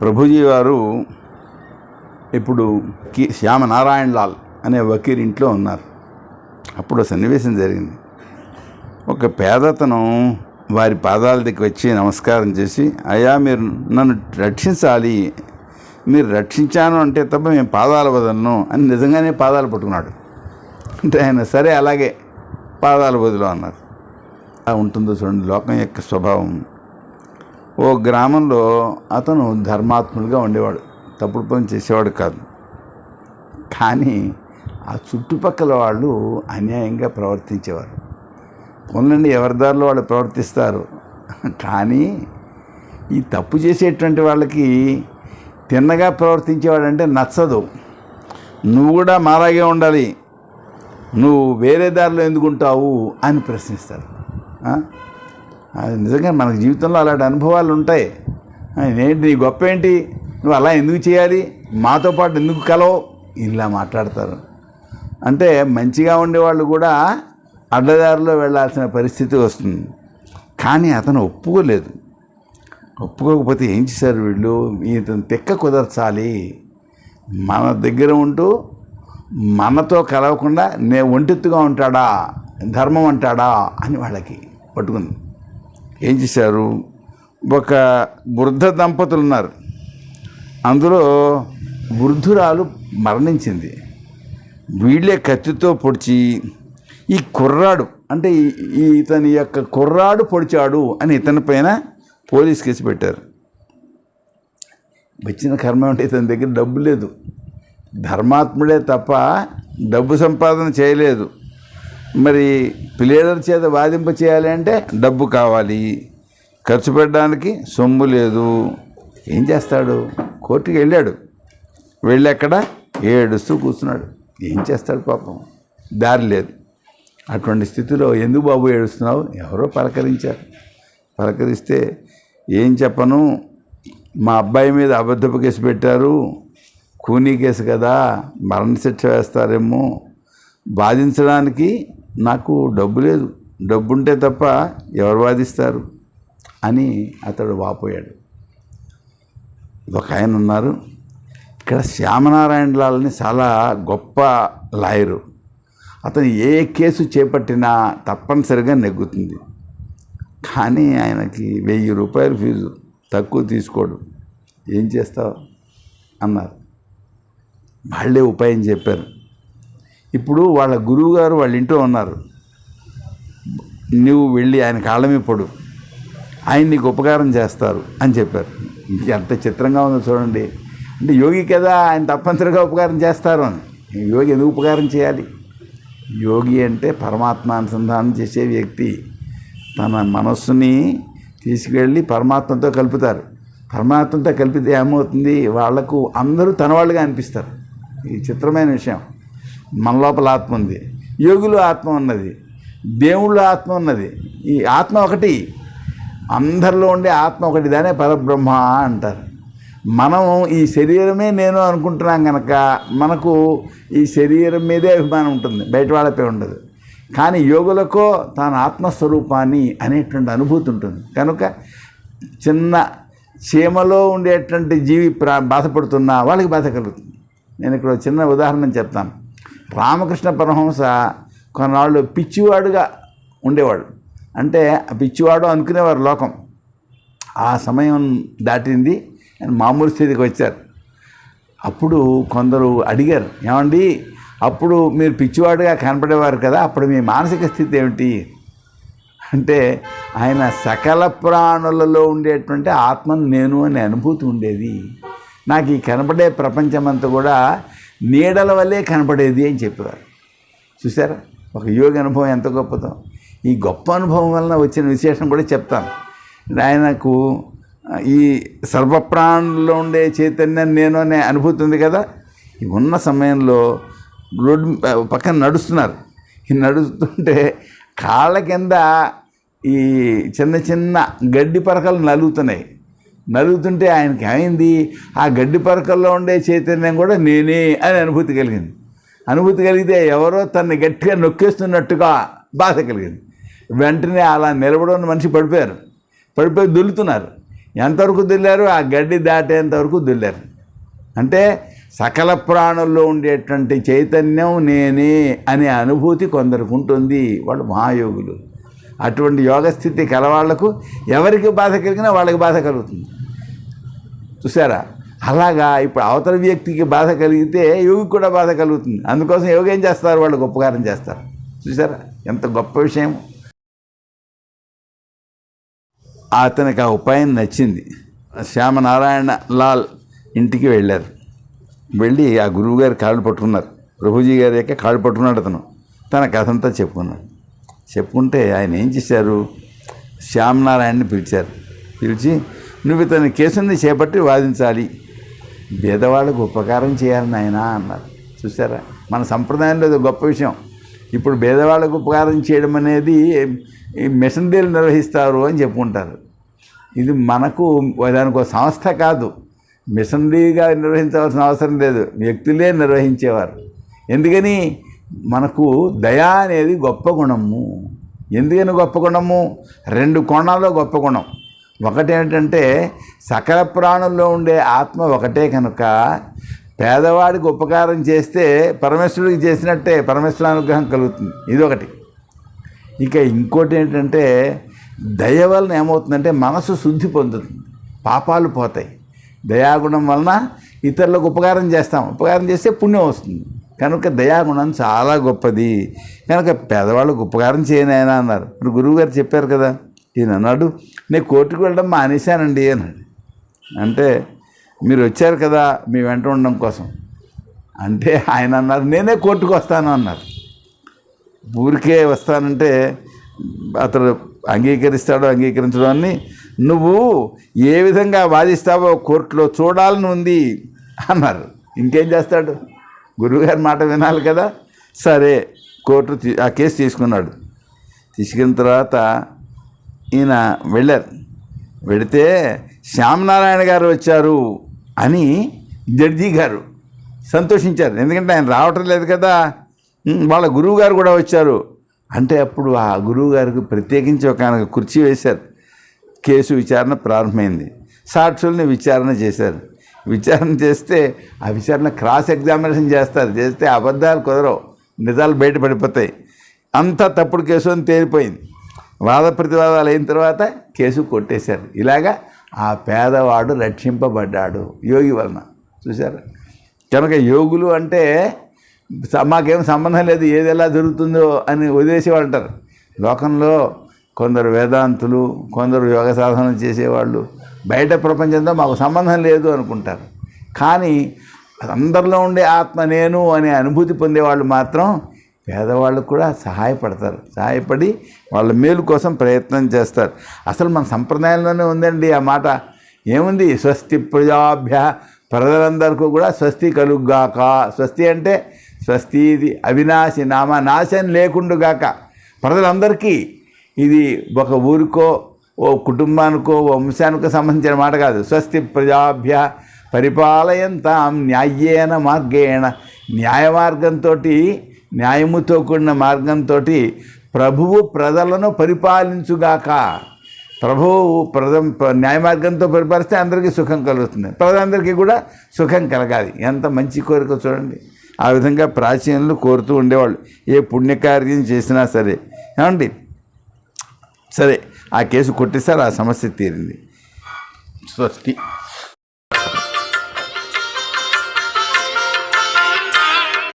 ప్రభుజీ వారు ఇప్పుడు కి శ్యామనారాయణ లాల్ అనే వకీల్ ఇంట్లో ఉన్నారు. అప్పుడు సన్నివేశం జరిగింది. ఒక పేదతను వారి పాదాల దగ్గర వచ్చి నమస్కారం చేసి అయ్యా మీరు నన్ను రక్షించాలి. మీరు రక్షించాను అంటే తప్ప మేము పాదాలు వదలను అని నిజంగానే పాదాలు పట్టుకున్నాడు. అంటే ఆయన సరే అలాగే పాదాలు వదిలో అన్నారు. అలా ఉంటుందో చూడండి లోకం యొక్క స్వభావం ఓ గ్రామంలో అతను ధర్మాత్ముడిగా ఉండేవాడు. తప్పుడు పని చేసేవాడు కాదు. కానీ ఆ చుట్టుపక్కల వాళ్ళు అన్యాయంగా ప్రవర్తించేవారు. పనులండి ఎవరి దారిలో వాళ్ళు ప్రవర్తిస్తారు. కానీ ఈ తప్పు చేసేటువంటి వాళ్ళకి తిన్నగా ప్రవర్తించేవాడంటే నచ్చదు. నువ్వు కూడా మాలాగే ఉండాలి. నువ్వు వేరే దారిలో ఎందుకుంటావు అని ప్రశ్నిస్తారు. అది నిజంగా మన జీవితంలో అలాంటి అనుభవాలు ఉంటాయి. ఆ, ఏంటి నీ గొప్ప ఏంటి నువ్వు అలా ఎందుకు చేయాలి? మాతో పాటు ఎందుకు కలవు? ఇలా మాట్లాడతారు. అంటే మంచిగా ఉండేవాళ్ళు కూడా అడ్డదారిలో వెళ్ళాల్సిన పరిస్థితి వస్తుంది. కానీ అతను ఒప్పుకోలేదు. ఒప్పుకోకపోతే ఏం చేశారు వీళ్ళు? ఇతను తెక్క కుదర్చాలి. మన దగ్గర ఉంటూ మనతో కలవకుండా నే ఒంటెత్తుగా ఉంటాడా? ధర్మం అంటాడా? అని వాళ్ళకి పట్టుకుంది. ఏం చేశారు? ఒక వృద్ధ దంపతులు ఉన్నారు అందులో వృద్ధురాలు మరణించింది. వీళ్ళే కత్తితో పొడిచి ఈ కుర్రాడు అంటే ఈ- ఇతని యొక్క కుర్రాడు పొడిచాడు అని ఇతని పైన పోలీస్ కేసు పెట్టారు. వచ్చిన కర్మ అంటే ఇతని దగ్గర డబ్బు లేదు. ధర్మాత్ముడే తప్ప డబ్బు సంపాదన చేయలేదు. మరి ప్లేడర్ చేత వాదింప చేయాలి అంటే డబ్బు కావాలి. ఖర్చు పెట్టడానికి సొమ్ము లేదు. ఏం చేస్తాడు? కోర్టుకి వెళ్ళాడు. వెళ్ళి అక్కడ ఏడుస్తూ కూర్చున్నాడు. ఏం చేస్తాడు పాపం? దారి లేదు. అటువంటి స్థితిలో ఎందుకు బాబు ఏడుస్తున్నావు? ఎవరో పలకరించారు. పలకరిస్తే ఏం చెప్పను? మా అబ్బాయి మీద అబద్ధపు కేసు పెట్టారు. కూనీ కేసు కదా. మరణ శిక్ష వేస్తారేమో. బాధించడానికి నాకు డబ్బు లేదు. డబ్బు ఉంటే తప్ప ఎవరు వాదిస్తారు? అని అతడు వాపోయాడు. ఒక ఆయన ఉన్నారు. ఇక్కడ శ్యామనారాయణ లాల్ని చాలా గొప్ప లాయరు. అతను ఏ కేసు చేపట్టినా తప్పనిసరిగా నెగ్గుతుంది. కానీ ఆయనకి వెయ్యి రూపాయలు ఫీజు తక్కువ తీసుకోడు. ఏం చేస్తావు? అన్నారు. వాళ్ళే ఉపాయం చెప్పారు. ఇప్పుడు వాళ్ళ గురువు గారు వాళ్ళ ఇంట్లో ఉన్నారు. నువ్వు వెళ్ళి ఆయన కాళ్ళ పడు. ఆయన నీకు ఉపకారం చేస్తారు అని చెప్పారు. ఎంత చిత్రంగా ఉందో చూడండి. అంటే యోగి కదా ఆయన తప్పనిసరిగా ఉపకారం చేస్తారు అని. యోగి ఎందుకు ఉపకారం చేయాలి? యోగి అంటే పరమాత్మ అనుసంధానం చేసే వ్యక్తి. తన మనస్సుని తీసుకెళ్ళి పరమాత్మతో కలుపుతారు. పరమాత్మతో కలిపితే ఏమవుతుంది? వాళ్ళకు అందరూ తన వాళ్ళుగా అనిపిస్తారు. ఈ చిత్రమైన విషయం. మన లోపల ఆత్మ ఉంది. యోగులు ఆత్మ ఉన్నది. దేవుళ్ళు ఆత్మ ఉన్నది. ఈ ఆత్మ ఒకటి. అందరిలో ఉండే ఆత్మ ఒకటి దానే పరబ్రహ్మ అంటారు. మనం ఈ శరీరమే నేను అనుకుంటున్నాం కనుక మనకు ఈ శరీరం మీదే అభిమానం ఉంటుంది. బయట వాళ్ళపై ఉండదు. కానీ యోగులకో తన ఆత్మస్వరూపాన్ని అనేటువంటి అనుభూతి ఉంటుంది. కనుక చిన్న చీమలో ఉండేటువంటి జీవి ప్రా బాధపడుతున్నా వాళ్ళకి బాధ కలుగుతుంది. నేను ఇక్కడ ఒక చిన్న ఉదాహరణ చెప్తాను. రామకృష్ణ పరమహంస కొన్నాళ్ళు పిచ్చివాడుగా ఉండేవాడు. అంటే ఆ పిచ్చివాడు అనుకునేవారు లోకం. ఆ సమయం దాటింది ఆయన మామూలు స్థితికి వచ్చారు. అప్పుడు కొందరు అడిగారు ఏమండి అప్పుడు మీరు పిచ్చివాడుగా కనపడేవారు కదా అప్పుడు మీ మానసిక స్థితి ఏమిటి? అంటే ఆయన సకల ప్రాణులలో ఉండేటువంటి ఆత్మను నేను అనే అనుభూతి ఉండేది. నాకు ఈ కనపడే ప్రపంచమంతా కూడా నీడల వల్లే కనపడేది అని చెప్పేవారు. చూసారా ఒక యోగి అనుభవం ఎంత గొప్పదో. ఈ గొప్ప అనుభవం వలన వచ్చిన విశేషం కూడా చెప్తాను. ఆయనకు ఈ సర్వప్రాణుల్లో ఉండే చైతన్యం నేను అనే అనుభూతి ఉంది కదా? ఉన్న సమయంలో రోడ్డు పక్కన నడుస్తున్నారు. ఈ నడుస్తుంటే కాళ్ళ కింద ఈ చిన్న చిన్న గడ్డి పరకలు నలుగుతున్నాయి. నలుగుతుంటే ఆయనకి ఏమైంది? ఆ గడ్డి పరకల్లో ఉండే చైతన్యం కూడా నేనే అని అనుభూతి కలిగింది. అనుభూతి కలిగితే ఎవరో తన్ని గట్టిగా నొక్కేస్తున్నట్టుగా బాధ కలిగింది. వెంటనే అలా నిలబడిన మనిషి పడిపోయారు. పడిపోయి దుల్లుతున్నారు. ఎంతవరకు దుల్లారు? ఆ గడ్డి దాటేంత వరకు దుల్లారు. అంటే సకల ప్రాణుల్లో ఉండేటువంటి చైతన్యం నేనే అనే అనుభూతి కొందరికి ఉంటుంది వాళ్ళు మహాయోగులు. అటువంటి యోగస్థితి కలవాళ్ళకు ఎవరికి బాధ కలిగినా వాళ్ళకి బాధ కలుగుతుంది. చూసారా అలాగా ఇప్పుడు అవతల వ్యక్తికి బాధ కలిగితే యోగికి కూడా బాధ కలుగుతుంది. అందుకోసం యోగి ఏం చేస్తారు? వాళ్ళు గొప్పకారం చేస్తారు. చూసారా ఎంత గొప్ప విషయం. అతనికి ఆ ఉపాయం నచ్చింది. శ్యామనారాయణ లాల్ ఇంటికి వెళ్ళారు. వెళ్ళి ఆ గురువుగారు కాళ్ళు పట్టుకున్నారు. ప్రభుజీ గారి యొక్క కాళ్ళు పట్టుకున్నాడు అతను. తన కథ అంతా చెప్పుకున్నాడు. చెప్పుకుంటే ఆయన ఏం చేశారు? శ్యామనారాయణని పిలిచారు. పిలిచి నువ్వు ఇతని కేసుని చేపట్టి వాదించాలి. బేదవాళ్ళకు ఉపకారం చేయాలని ఆయన అన్నారు. చూసారా మన సంప్రదాయంలో ఇది గొప్ప విషయం. ఇప్పుడు బేదవాళ్ళకు ఉపకారం చేయడం అనేది మిషనరీలు నిర్వహిస్తారు అని చెప్పుకుంటారు. ఇది మనకు దానికి ఒక సంస్థ కాదు. మిషనరీగా నిర్వహించవలసిన అవసరం లేదు. వ్యక్తులే నిర్వహించేవారు. ఎందుకని? మనకు దయ అనేది గొప్ప గుణము. ఎందుకని గొప్ప గుణము? రెండు కోణాల్లో గొప్ప గుణం. ఒకటేంటంటే సకల ప్రాణుల్లో ఉండే ఆత్మ ఒకటే కనుక పేదవాడికి ఉపకారం చేస్తే పరమేశ్వరుడికి చేసినట్టే పరమేశ్వర అనుగ్రహం కలుగుతుంది. ఇది ఒకటి. ఇక ఇంకోటి ఏంటంటే దయ వలన ఏమవుతుందంటే మనసు శుద్ధి పొందుతుంది. పాపాలు పోతాయి. దయాగుణం వలన ఇతరులకు ఉపకారం చేస్తాం. ఉపకారం చేస్తే పుణ్యం వస్తుంది. కనుక దయాగుణం చాలా గొప్పది. కనుక పేదవాళ్ళకు ఉపకారం చేయనైనా అన్నారు. ఇప్పుడు గురువుగారు చెప్పారు కదా ఈయన అన్నాడు నేను కోర్టుకు వెళ్ళడం మానేశానండి అని. అంటే మీరు వచ్చారు కదా మీ వెంట ఉండడం కోసం. అంటే ఆయన అన్నారు నేనే కోర్టుకు వస్తాను అన్నారు. ఊరికే వస్తానంటే అతడు అంగీకరిస్తాడో అంగీకరించడం అని నువ్వు ఏ విధంగా వాదిస్తావో కోర్టులో చూడాలని ఉంది అన్నారు. ఇంకేం చేస్తాడు? గురువుగారి మాట వినాలి కదా. సరే కోర్టు ఆ కేసు తీసుకున్నాడు. తీసుకున్న తర్వాత ఈయన వెళ్ళారు. వెళితే శ్యామనారాయణ గారు వచ్చారు అని జడ్జి గారు సంతోషించారు. ఎందుకంటే ఆయన రావటం లేదు కదా. వాళ్ళ గురువు గారు కూడా వచ్చారు. అంటే అప్పుడు ఆ గురువు గారికి ప్రత్యేకించి ఒక ఆయన కుర్చీ వేశారు. కేసు విచారణ ప్రారంభమైంది. సాక్షుల్ని విచారణ చేశారు. విచారణ చేస్తే ఆ విచారణ క్రాస్ ఎగ్జామినేషన్ చేస్తారు. చేస్తే అబద్ధాలు కుదరవు. నిజాలు బయటపడిపోతాయి. అంతా తప్పుడు కేసు అని తేలిపోయింది. వాద ప్రతివాదాలు అయిన తర్వాత కేసు కొట్టేశారు. ఇలాగా ఆ పేదవాడు రక్షింపబడ్డాడు యోగి వలన. చూసారా కనుక యోగులు అంటే స- మాకేం సంబంధం లేదు ఏది ఎలా జరుగుతుందో అని వదిలేసేవాళ్ళు అంటారు లోకంలో కొందరు వేదాంతులు కొందరు యోగ సాధన చేసేవాళ్ళు బయట ప్రపంచంతో మాకు సంబంధం లేదు అనుకుంటారు. కానీ అందరిలో ఉండే ఆత్మ నేను అనే అనుభూతి పొందేవాళ్ళు మాత్రం పేదవాళ్ళకు కూడా సహాయపడతారు. సహాయపడి వాళ్ళ మేలు కోసం ప్రయత్నం చేస్తారు. అసలు మన సంప్రదాయంలోనే ఉందండి ఆ మాట. ఏముంది? స్వస్తి ప్రజాభ్య ప్రజలందరికీ కూడా స్వస్తి కలుగ్గాక స్వస్తి అంటే స్వస్తి ఇది అవినాశి నామ నాశం లేకుండుగాక. ప్రజలందరికీ ఇది ఒక ఊరికో ఓ కుటుంబానికో ఓ వంశానికో సంబంధించిన మాట కాదు. స్వస్తి ప్రజాభ్య పరిపాలయంతాం న్యాయేన మార్గేణ. న్యాయ మార్గంతో న్యాయముతో కూడిన మార్గంతో ప్రభువు ప్రజలను పరిపాలించుగాక. ప్రభువు ప్రజ న్యాయ మార్గంతో పరిపాలిస్తే అందరికీ సుఖం కలుగుతుంది. ప్రజలందరికీ కూడా సుఖం కలగాలి. ఎంత మంచి కోరిక చూడండి. ఆ విధంగా ప్రాచీనులు కోరుతూ ఉండేవాళ్ళు. ఏ పుణ్యకార్యం చేసినా సరే. ఏమండి? సరే ఆ కేసు కొట్టేసారు ఆ సమస్య తీరింది. స్వస్తి.